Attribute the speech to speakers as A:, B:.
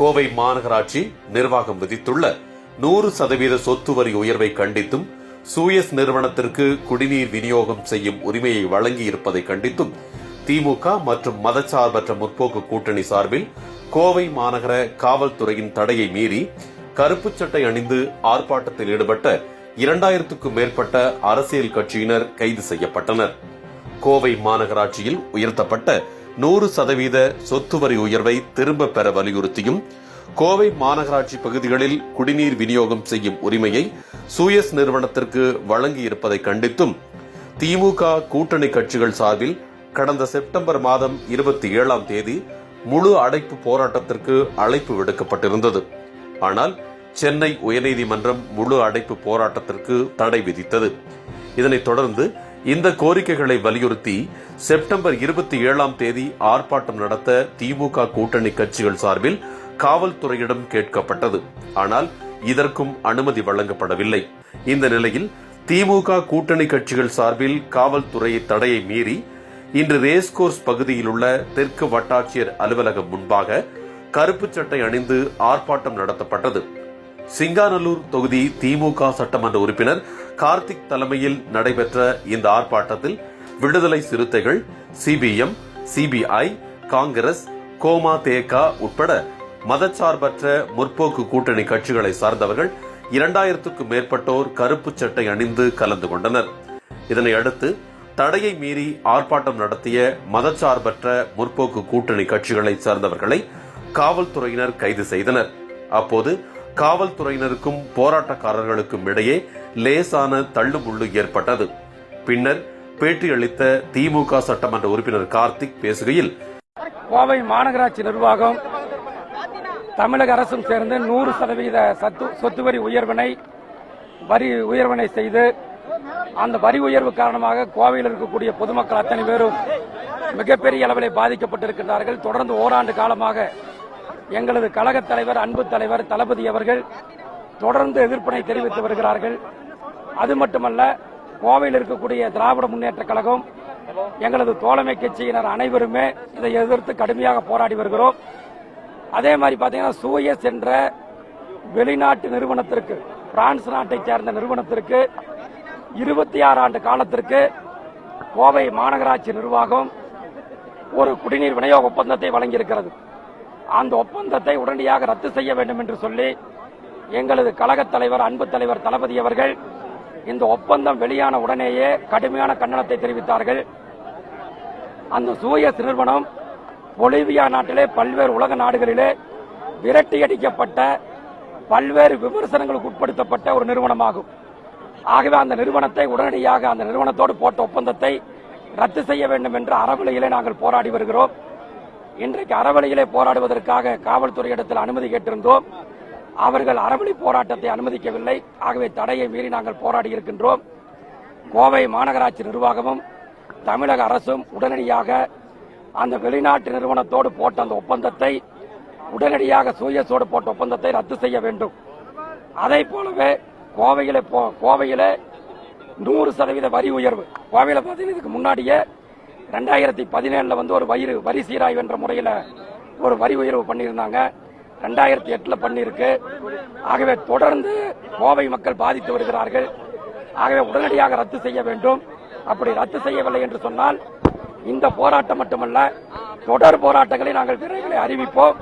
A: கோவை மாநகராட்சி நிர்வாகம் விதித்துள்ள நூறு சதவீத சொத்து வரி உயர்வை கண்டித்தும் சூயஸ் நிறுவனத்திற்கு குடிநீர் விநியோகம் செய்யும் உரிமையை வழங்கியிருப்பதை கண்டித்தும் திமுக மற்றும் மதச்சார்பற்ற முற்போக்கு கூட்டணி சார்பில் கோவை மாநகர காவல்துறையின் தடையை மீறி கருப்பு சட்டை அணிந்து ஆர்ப்பாட்டத்தில் ஈடுபட்ட இரண்டாயிரத்துக்கும் மேற்பட்ட அரசியல் கட்சியினர் கைது செய்யப்பட்டனர். கோவை மாநகராட்சியில் உயர்த்தப்பட்ட நூறு சதவீத சொத்து வரி உயர்வை திரும்ப பெற வலியுறுத்தியும் கோவை மாநகராட்சி பகுதிகளில் குடிநீர் விநியோகம் செய்யும் உரிமையை சூயஸ் நிறுவனத்திற்கு வழங்கியிருப்பதை கண்டித்தும் திமுக கூட்டணி கட்சிகள் சார்பில் கடந்த செப்டம்பர் மாதம் இருபத்தி ஏழாம் தேதி முழு அடைப்பு போராட்டத்திற்கு அழைப்பு விடுக்கப்பட்டிருந்தது. ஆனால் சென்னை உயர்நீதிமன்றம் முழு அடைப்பு போராட்டத்திற்கு தடை விதித்தது. இதனைத் தொடர்ந்து இந்த கோரிக்கைகளை வலியுறுத்தி செப்டம்பர் இருபத்தி ஏழாம் தேதி ஆர்ப்பாட்டம் நடத்த திமுக கூட்டணி கட்சிகள் சார்பில் காவல்துறையிடம் கேட்கப்பட்டது. ஆனால் இதற்கும் அனுமதி வழங்கப்படவில்லை. இந்த நிலையில் திமுக கூட்டணி கட்சிகள் சார்பில் காவல்துறை தடையை மீறி இன்று ரேஸ்கோர்ஸ் பகுதியில் உள்ள தெற்கு வட்டாட்சியர் அலுவலகம் முன்பாக கருப்பு சட்டை அணிந்து ஆர்ப்பாட்டம் நடத்தப்பட்டது. சிங்காநல்லூர் தொகுதி திமுக சட்டமன்ற உறுப்பினர் கார்த்திக் தலைமையில் நடைபெற்ற இந்த ஆர்ப்பாட்டத்தில் விடுதலை சிறுத்தைகள் சிபிஎம் சிபிஐ காங்கிரஸ் கோமா தேக உட்பட மதச்சார்பற்ற முற்போக்கு கூட்டணி கட்சிகளை சார்ந்தவர்கள் இரண்டாயிரத்துக்கும் மேற்பட்டோர் கருப்பு சட்டை அணிந்து கலந்து கொண்டனர். இதனை அடுத்து தடையை மீறி ஆர்ப்பாட்டம் நடத்திய மதச்சார்பற்ற முற்போக்கு கூட்டணி கட்சிகளை சார்ந்தவர்களை காவல்துறையினர் கைது செய்தனர். அப்போது காவல்துறையினருக்கும் போராட்டக்காரர்களுக்கும் இடையே லேசான தள்ளுமுள்ளு ஏற்பட்டது. பின்னர் பேட்டியளித்த திமுக சட்டமன்ற உறுப்பினர் கார்த்திக் பேசுகையில்
B: கோவை மாநகராட்சி நிர்வாகம் தமிழக அரசும் சேர்ந்து நூறு சதவீத சத்து சொத்து வரி உயர்வினை வரி உயர்வினை செய்து அந்த வரி உயர்வு காரணமாக கோவையில் இருக்கக்கூடிய பொதுமக்கள் அத்தனை பேரும் மிகப்பெரிய அளவில் பாதிக்கப்பட்டிருக்கிறார்கள் தொடர்ந்து ஓராண்டு காலமாக எங்களது கழக தலைவர் அன்பு தலைவர் தளபதி அவர்கள் தொடர்ந்து எதிர்ப்பினை தெரிவித்து வருகிறார்கள். அது மட்டுமல்ல கோவையில் இருக்கக்கூடிய திராவிட முன்னேற்ற கழகம் எங்களது தோழமை கட்சியினர் அனைவருமே இதை எதிர்த்து கடுமையாக போராடி வருகிறோம். அதே மாதிரி பார்த்தீங்கன்னா சூயஸ் என்ற வெளிநாட்டு நிறுவனத்திற்கு பிரான்ஸ் நாட்டை சேர்ந்த நிறுவனத்திற்கு இருபத்தி ஆறு ஆண்டு காலத்திற்கு கோவை மாநகராட்சி நிர்வாகம் ஒரு குடிநீர் விநியோக ஒப்பந்தத்தை வழங்கியிருக்கிறது. அந்த ஒப்பந்தத்தை உடனடியாக ரத்து செய்ய வேண்டும் என்று சொல்லி எங்களது கழகத் தலைவர் அன்பு தலைவர் தளபதி அவர்கள் இந்த ஒப்பந்தம் வெளியான உடனேயே கடுமையான கண்டனத்தை தெரிவித்தார்கள். அந்த சூயஸ் நிறுவனம் பொலிவியா நாட்டிலே பல்வேறு உலக நாடுகளிலே விரட்டியடிக்கப்பட்ட பல்வேறு விமர்சனங்களுக்கு உட்படுத்தப்பட்ட ஒரு நிறுவனமாகும். ஆகவே அந்த நிறுவனத்தை உடனடியாக அந்த நிறுவனத்தோடு போட்ட ஒப்பந்தத்தை ரத்து செய்ய வேண்டும் என்று அறவிலையிலே நாங்கள் போராடி வருகிறோம். இன்றைக்கு அறவழியிலே போராடுவதற்காக காவல்துறையிடத்தில் அனுமதி கேட்டிருந்தோம். அவர்கள் அறவழி போராட்டத்தை அனுமதிக்கவில்லை. ஆகவே தடையை மீறி நாங்கள் போராடி இருக்கின்றோம். கோவை மாநகராட்சி நிர்வாகமும் தமிழக அரசும் உடனடியாக அந்த வெளிநாட்டு நிறுவனத்தோடு போட்ட அந்த ஒப்பந்தத்தை உடனடியாக சூயஸோடு போட்ட ஒப்பந்தத்தை ரத்து செய்ய வேண்டும். அதை போலவே கோவையில் போ- நூறு சதவீத வரி உயர்வு. கோவையில் பார்த்தீங்கன்னா இதுக்கு முன்னாடியே ரெண்டாயிரத்தி பதினேழுல வந்து ஒரு வயிறு வரி சீராய்வு என்ற முறையில ஒரு வரி உயர்வு பண்ணியிருந்தாங்க. ரெண்டாயிரத்தி எட்டுல பண்ணியிருக்கு. ஆகவே தொடர்ந்து கோவை மக்கள் பாதித்து வருகிறார்கள். ஆகவே உடனடியாக ரத்து செய்ய வேண்டும். அப்படி ரத்து செய்யவில்லை என்று சொன்னால் இந்த போராட்டம் மட்டுமல்ல தொடர் போராட்டங்களை நாங்கள் விரைவில் அறிவிப்போம்.